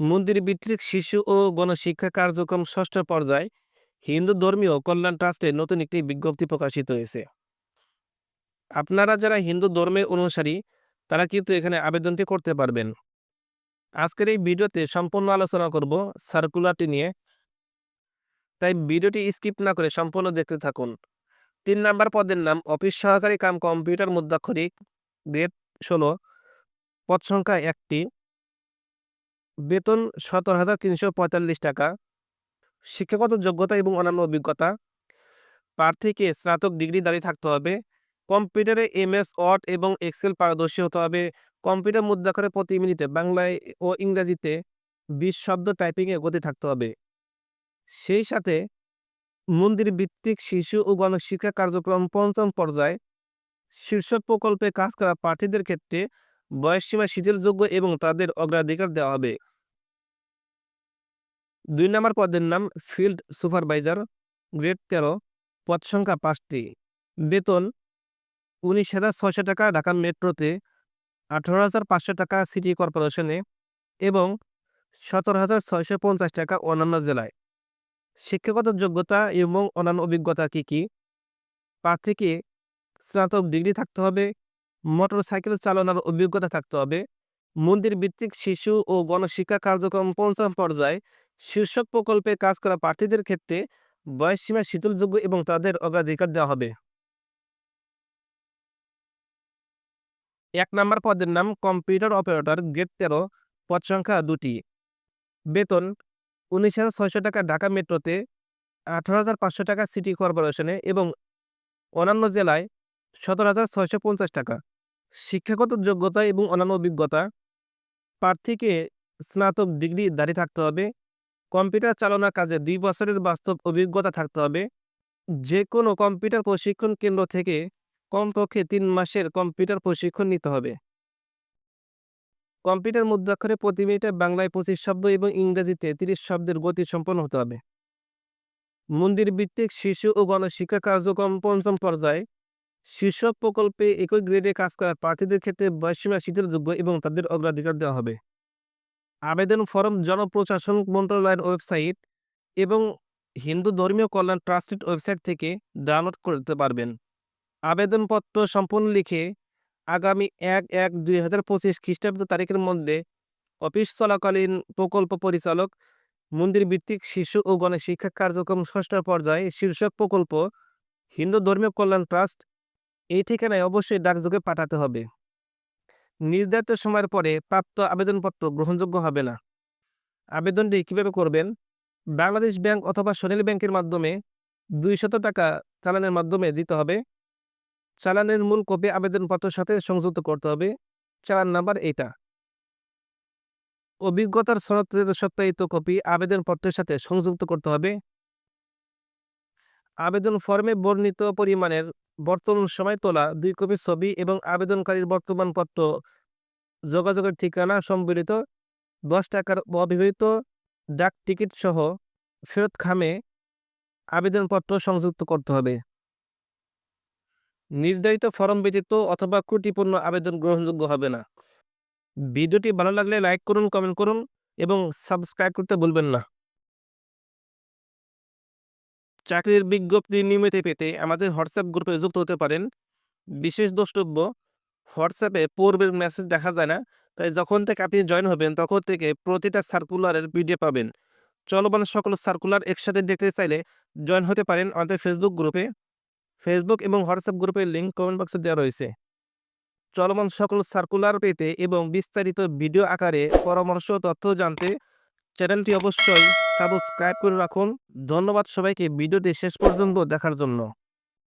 মন্দির ভিত্তিক শিশু ও গণশিক্ষা কার্যক্রম ষষ্ঠ পর্যায়, হিন্দু ধর্মীয় কল্যাণ ট্রাস্টের নতুন একটি বিজ্ঞপ্তি প্রকাশিত হয়েছে। আপনারা যারা হিন্দু ধর্মের অনুসারী, তারা কিন্তু এখানে আবেদনটি করতে পারবেন। আজকের এই ভিডিওতে সম্পূর্ণ আলোচনা করব সার্কুলারটি নিয়ে। তাই ভিডিওটি স্কিপ না করে সম্পূর্ণ দেখতে থাকুন। তিন নাম্বার পদের নাম, অফিস সহকারী কাম কম্পিউটার মুদ্রাক্ষরিক, গ্রেড ষোলো, পদ সংখ্যা একটি। বেতন সতেরো হাজার তিনশো পঁয়তাল্লিশ টাকা, শিক্ষাগত যোগ্যতা এবং অন্যান্য অভিজ্ঞতা, প্রার্থীকে স্নাতক ডিগ্রি দাঁড়িয়ে থাকতে হবে, কম্পিউটারে এমএস ওয়ার্ড এবং এক্সেল পারদর্শী হতে হবে, কম্পিউটার মুদ্রাক্ষরে প্রতি মিনিটে বাংলায় ও ইংরাজিতে বিশ শব্দ টাইপিংয়ে গতি থাকতে হবে। সেই সাথে মন্দির ভিত্তিক শিশু ও গণশিক্ষা কার্যক্রম পঞ্চম পর্যায়ে, শীর্ষক প্রকল্পে কাজ করা প্রার্থীদের ক্ষেত্রে বয়সসীমা শিথিলযোগ্য এবং তাদের অগ্রাধিকার দেওয়া হবে। দুই নম্বর পদের নাম ফিল্ড সুপারভাইজার গ্রেড তেরো, পদ সংখ্যা পাঁচটি। বেতন উনিশ হাজার ছয়শো টাকা ঢাকা মেট্রোতে, আঠারো হাজার পাঁচশো টাকা সিটি কর্পোরেশনে এবং সতেরো হাজার ছয়শো পঞ্চাশ টাকা অন্যান্য জেলায়। শিক্ষাগত যোগ্যতা এবং অন্যান্য অভিজ্ঞতা কী কী? প্রার্থীকে স্নাতক ডিগ্রি থাকতে হবে মোটর সাইকেল চালানোর অভিজ্ঞতা থাকতে হবে মন্দির ভিত্তিক শিশু ও গণশিক্ষা কার্যক্রম পঞ্চম পর্যায়ে শীর্ষক প্রকল্পে কাজ করা প্রার্থীদের ক্ষেত্রে বয়সসীমা শীতলযোগ্য এবং তাদের অগ্রাধিকার দেওয়া হবে। এক নম্বর পদের নাম কম্পিউটার অপারেটর, গ্রেড তেরো, পদ সংখ্যা দুটি। বেতন, উনিশ হাজার টাকা ঢাকা মেট্রোতে, আঠারো হাজার পাঁচশো টাকা সিটি কর্পোরেশনে এবং অন্যান্য জেলায় সতেরো হাজার পঞ্চাশ টাকা। শিক্ষাগত যোগ্যতা এবং অন্যান্য অভিজ্ঞতা, প্রার্থীকে স্নাতক ডিগ্রি দাঁড়িয়ে থাকতে হবে। কম্পিউটার চালনা কাজে দুই বছরের বাস্তব অভিজ্ঞতা থাকতে হবে। যে কোনো কম্পিউটার প্রশিক্ষণ কেন্দ্র থেকে কমপক্ষে তিন মাসের কম্পিউটার প্রশিক্ষণ নিতে হবে। কম্পিউটার মুদ্রাক্ষরে প্রতি মিনিটে বাংলায় পঁচিশ শব্দ এবং ইংরেজিতে তিরিশ শব্দের গতি সম্পন্ন হতে হবে। মন্দির ভিত্তিক শিশু ও গণশিক্ষা কার্যক্রম পঞ্চম পর্যায়ে। শীর্ষক প্রকল্পে একই গ্রেডে কাজ করা প্রার্থীদের ক্ষেত্রে বয়সীমা শিথিলযোগ্য এবং তাদের অগ্রাধিকার দেওয়া হবে। আবেদন ফরম জনপ্রশাসন মন্ত্রণালয়ের ওয়েবসাইট এবং হিন্দু ধর্মীয় কল্যাণ ট্রাস্টের ওয়েবসাইট থেকে ডাউনলোড করতে পারবেন। আবেদনপত্র সম্পূর্ণ লিখে আগামী এক এক দুই হাজার পঁচিশ খ্রিস্টাব্দ তারিখের মধ্যে অফিস চলাকালীন প্রকল্প পরিচালক, মন্দির ভিত্তিক শিশু ও গণশিক্ষা কার্যক্রম ষষ্ঠ পর্যায়ে শীর্ষক প্রকল্প, হিন্দু ধর্মীয় কল্যাণ ট্রাস্ট, এই ঠিকানায় অবশ্যই ডাকযোগে পাঠাতে হবে। নির্ধারিত সময়ের পরে প্রাপ্ত আবেদনপত্র গ্রহণযোগ্য হবে না। আবেদনটি কীভাবে করবেন? বাংলাদেশ ব্যাংক অথবা সোনালী ব্যাংকের মাধ্যমে দুইশত টাকা চালানের মাধ্যমে দিতে হবে। চালানের মূল কপি আবেদনপত্রের সাথে সংযুক্ত করতে হবে। চালান নাম্বার এইটা। অভিজ্ঞতার সনদের সত্যায়িত কপি আবেদনপত্রের সাথে সংযুক্ত করতে হবে। আবেদন ফর্মে বর্ণিত পরিমাণের বর্তমান সময় তোলা, দুই কপি ছবি এবং আবেদনকারীর বর্তমান পত্র যোগাযোগের ঠিকানা সম্বলিত, দশ টাকার অবিবাহিত ডাক টিকিট সহ ফেরত খামে আবেদনপত্র সংযুক্ত করতে হবে। নির্ধারিত ফর্ম ব্যতীত অথবা ত্রুটিপূর্ণ আবেদন গ্রহণযোগ্য হবে না। ভিডিওটি ভালো লাগলে লাইক করুন, কমেন্ট করুন এবং সাবস্ক্রাইব করতে ভুলবেন না। চাকরির বিজ্ঞপ্তি নিয়মিত পেতে আমাদের হোয়াটসঅ্যাপ গ্রুপে যুক্ত হতে পারেন। বিশেষ দ্রষ্টব্য হোয়াটসঅ্যাপে পূর্বের মেসেজ দেখা যায় না, তাই যখন থেকে আপনি জয়েন হবেন, তখন থেকে প্রতিটা সার্কুলারের পিডিএফ পাবেন। চলমান সকল সার্কুলার একসাথে দেখতে চাইলে জয়েন হতে পারেন আমাদের ফেসবুক গ্রুপে। ফেসবুক এবং হোয়াটসঅ্যাপ গ্রুপের লিঙ্ক কমেন্ট বক্সে দেওয়া রয়েছে। চলমান সকল সার্কুলার পেতে এবং বিস্তারিত ভিডিও আকারে পরামর্শ, তথ্য জানতে চ্যানেলটি অবশ্যই সাবস্ক্রাইব করে রাখুন। ধন্যবাদ সবাইকে। ভিডিওটি শেষ পর্যন্ত দেখার জন্য।